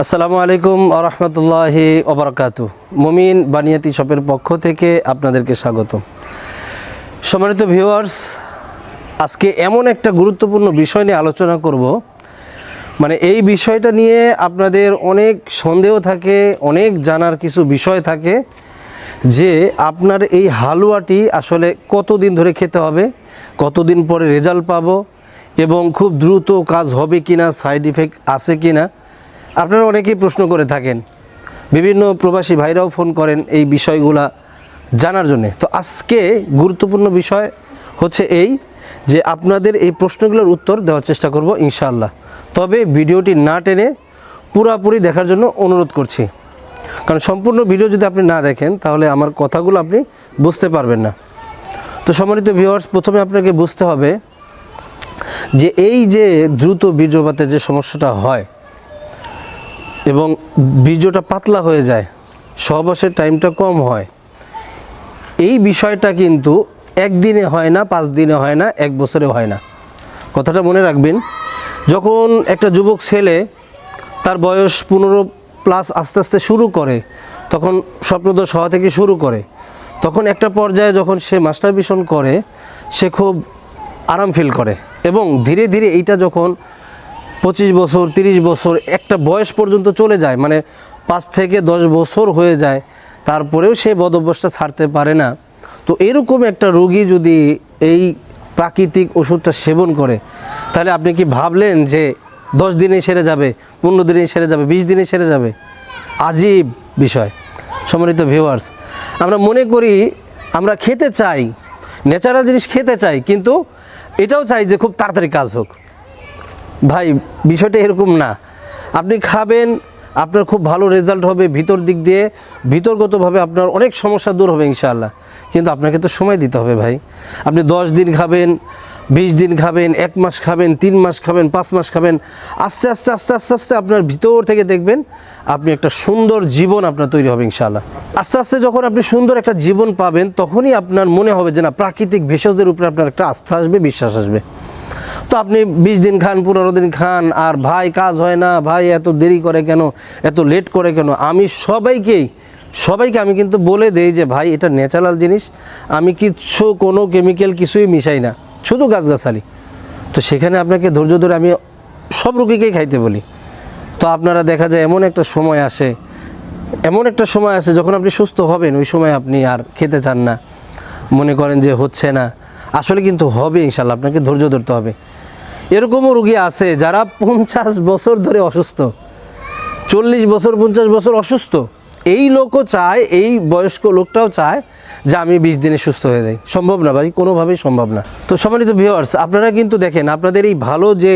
আসসালামু আলাইকুম আরহামতুল্লাহি ওবরাকাতু মুমিন বানিয়াতি শপের পক্ষ থেকে আপনাদেরকে স্বাগত সম্মানিত ভিউয়ার্স, আজকে এমন একটা গুরুত্বপূর্ণ বিষয় নিয়ে আলোচনা করব। মানে এই বিষয়টা নিয়ে আপনাদের অনেক সন্দেহ থাকে, অনেক জানার কিছু বিষয় থাকে যে আপনার এই হালুয়াটি আসলে কতদিন ধরে খেতে হবে, কতদিন পরে রেজাল্ট পাবো এবং খুব দ্রুত কাজ হবে কিনা, সাইড ইফেক্ট আছে কিনা। আপনারা অনেকেই প্রশ্ন করে থাকেন। বিভিন্ন প্রবাসী ভাইরাও ফোন করেন এই বিষয়গুলা জানার জন্যে। তো আজকে গুরুত্বপূর্ণ বিষয় হচ্ছে এই যে আপনাদের এই প্রশ্নগুলোর উত্তর দেওয়ার চেষ্টা করব ইনশাআল্লাহ। তবে ভিডিওটি না টেনে পুরাপুরি দেখার জন্য অনুরোধ করছি। কারণ সম্পূর্ণ ভিডিও যদি আপনি না দেখেন, তাহলে আমার কথাগুলো আপনি বুঝতে পারবেন না। তো সম্মানিত ভিউয়ার্স, প্রথমে আপনাকে বুঝতে হবে যে এই যে দ্রুত বীর্যপাতের যে সমস্যাটা হয় এবং বীর্যটা পাতলা হয়ে যায়, সহবাসের টাইমটা কম হয়। এই বিষয়টা কিন্তু একদিনে হয় না, পাঁচ দিনে হয় না, এক বছরে হয় না। কথাটা মনে রাখবেন, যখন একটা যুবক ছেলে তার বয়স পনেরো প্লাস আস্তে আস্তে শুরু করে, তখন স্বপ্নদোষ হওয়া থেকে শুরু করে, তখন একটা পর্যায়ে যখন সে মাস্টারবিশন করে, সে খুব আরাম ফিল করে এবং ধীরে ধীরে এইটা যখন পঁচিশ বছর, তিরিশ বছর, একটা বয়স পর্যন্ত চলে যায়। মানে পাঁচ থেকে দশ বছর হয়ে যায়, তারপরেও সে বদ অভ্যাসটা ছাড়তে পারে না। তো এরকম একটা রোগী যদি এই প্রাকৃতিক ওষুধটা সেবন করে, তাহলে আপনি কি ভাবলেন যে দশ দিনে সেরে যাবে, পনেরো দিনে সেরে যাবে, বিশ দিনে সেরে যাবে? আজীব বিষয়। সম্মানিত ভিউয়ার্স আমরা মনে করি আমরা খেতে চাই, ন্যাচারাল জিনিস খেতে চাই, কিন্তু এটাও চাই যে খুব তাড়াতাড়ি কাজ হোক। ভাই, বিষয়টা এরকম না। আপনি খাবেন, আপনার খুব ভালো রেজাল্ট হবে ভিতর দিক দিয়ে, ভিতরগতভাবে আপনার অনেক সমস্যা দূর হবে ইনশাআল্লাহ। কিন্তু আপনাকে তো সময় দিতে হবে ভাই। আপনি দশ দিন খাবেন, বিশ দিন খাবেন, এক মাস খাবেন, তিন মাস খাবেন, পাঁচ মাস খাবেন, আস্তে আস্তে আস্তে আস্তে আস্তে আপনার ভিতর থেকে দেখবেন আপনি একটা সুন্দর জীবন আপনার তৈরি হবে ইনশাআল্লাহ। আস্তে আস্তে যখন আপনি সুন্দর একটা জীবন পাবেন, তখনই আপনার মনে হবে যে না, প্রাকৃতিক ভেষজদের উপরে আপনার একটা আস্থা আসবে, বিশ্বাস আসবে। তো আপনি বিশ দিন খান, পনেরো দিন খান, আর ভাই কাজ হয় না, ভাই এত দেরি করে কেন, এত লেট করে কেন? আমি সবাইকেই, সবাইকে আমি কিন্তু বলে দেই যে ভাই, এটা ন্যাচারাল জিনিস। আমি কিচ্ছু কোনো কেমিক্যাল কিছুই মিশাই না, শুধু গাছগাছালি। তো সেখানে আপনাকে ধৈর্য ধরে আমি সব রুগীকেই খাইতে বলি। তো আপনারা দেখা যায় এমন একটা সময় আসে, এমন একটা সময় আসে যখন আপনি সুস্থ হবেন, ওই সময় আপনি আর খেতে চান না। মনে করেন যে হচ্ছে না। আসলে কিন্তু হবে ইনশাল্লাহ, আপনাকে ধৈর্য ধরতে হবে। এরকমও রুগী আছে যারা পঞ্চাশ বছর ধরে অসুস্থ, চল্লিশ বছর, পঞ্চাশ বছর অসুস্থ। এই লোকও চায়, এই বয়স্ক লোকটাও চায় যে আমি বিশ দিনে সুস্থ হয়ে যাই। সম্ভব না ভাই, কোনোভাবেই সম্ভব না। তো সম্মানিত ভিউয়ার্স আপনারা কিন্তু দেখেন, আপনাদের এই ভালো যে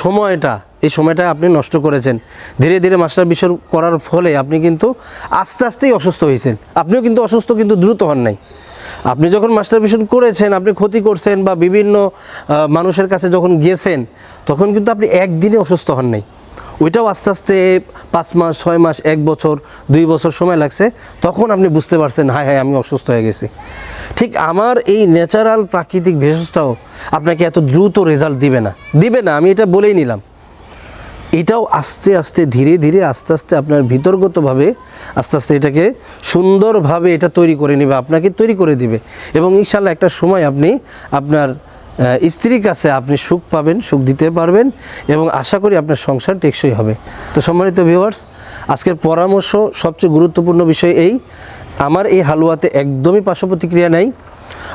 সময়টা, এই সময়টা আপনি নষ্ট করেছেন। ধীরে ধীরে মাস্টার বিষয় করার ফলে আপনি কিন্তু আস্তে আস্তেই অসুস্থ হয়েছেন। আপনিও কিন্তু অসুস্থ, কিন্তু দ্রুত হন নাই। আপনি যখন মাস্টার ভিশন করেছেন, আপনি ক্ষতি করছেন বা বিভিন্ন মানুষের কাছে যখন গিয়েছেন, তখন কিন্তু আপনি একদিনে অসুস্থ হন নাই। ওইটাও আস্তে আস্তে পাঁচ মাস, ছয় মাস, এক বছর, দুই বছর সময় লাগছে, তখন আপনি বুঝতে পারছেন, হায় হায়, আমি অসুস্থ হয়ে গেছি। ঠিক আমার এই ন্যাচারাল প্রাকৃতিক ভেষজটাও আপনাকে এত দ্রুত রেজাল্ট দিবে না। দিবে না, আমি এটা বলেই নিলাম। এটাও আস্তে আস্তে, ধীরে ধীরে, আস্তে আস্তে আপনার ভিতরগতভাবে, আস্তে আস্তে এটাকে সুন্দরভাবে এটা তৈরি করে নেবে, আপনাকে তৈরি করে দিবে। এবং ইনশাল্লাহ একটা সময় আপনি আপনার স্ত্রীর কাছে আপনি সুখ পাবেন, সুখ দিতে পারবেন এবং আশা করি আপনার সংসার টেকসই হবে। তো সম্মানিত ভিউয়ার্স আজকের পরামর্শ, সবচেয়ে গুরুত্বপূর্ণ বিষয় এই, আমার এই হালুয়াতে একদমই পার্শ্ব প্রতিক্রিয়া নেই।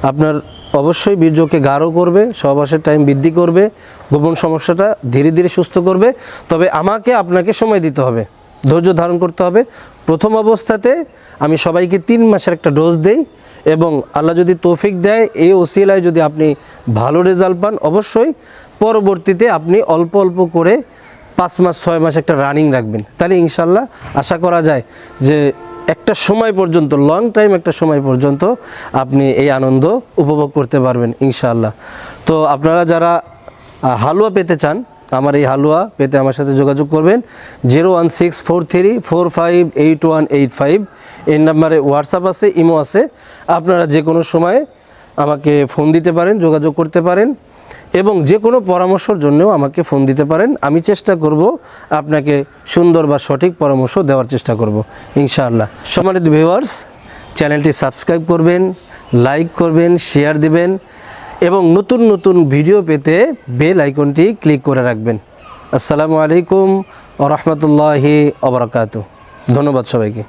আপনার অবশ্যই বীর্যকে গাঢ় করবে, সহবাসের টাইম বৃদ্ধি করবে, গোপন সমস্যাটা ধীরে ধীরে সুস্থ করবে। তবে আমাকে আপনাকে সময় দিতে হবে, ধৈর্য ধারণ করতে হবে। প্রথম অবস্থাতে আমি সবাইকে তিন মাসের একটা ডোজ দেই এবং আল্লাহ যদি তৌফিক দেয়, এই ওসিলায় যদি আপনি ভালো রেজাল্ট পান, অবশ্যই পরবর্তীতে আপনি অল্প অল্প করে পাঁচ মাস, ছয় মাস একটা রানিং রাখবেন। তাহলে ইনশাল্লাহ আশা করা যায় যে একটা সময় পর্যন্ত লং টাইম একটা সময় পর্যন্ত আপনি এই আনন্দ উপভোগ করতে পারবেন, ইনশাআল্লাহ। তো আপনারা যারা হালুয়া পেতে চান, আমার এই হালুয়া পেতে আমার সাথে যোগাযোগ করবেন, zero one six four three four five eight one eight five. এই নাম্বারে হোয়াটসঅ্যাপ আছে, ইমো আছে। আপনারা যে কোনো সময় আমাকে ফোন দিতে পারেন, যোগাযোগ করতে পারেন। এবং যে কোনো পরামর্শের জন্যও আমাকে ফোন দিতে পারেন। আমি চেষ্টা করব আপনাকে সুন্দর বা সঠিক পরামর্শ দেওয়ার চেষ্টা করব, ইনশাআল্লাহ। সম্মানিত ভিউয়ার্স চ্যানেলটি সাবস্ক্রাইব করবেন লাইক করবেন শেয়ার দিবেন এবং নতুন নতুন ভিডিও পেতে বেল আইকনটি ক্লিক করে রাখবেন। আসসালামু আলাইকুম রহমতুল্লাহি অবরাকাতু ধন্যবাদ সবাইকে।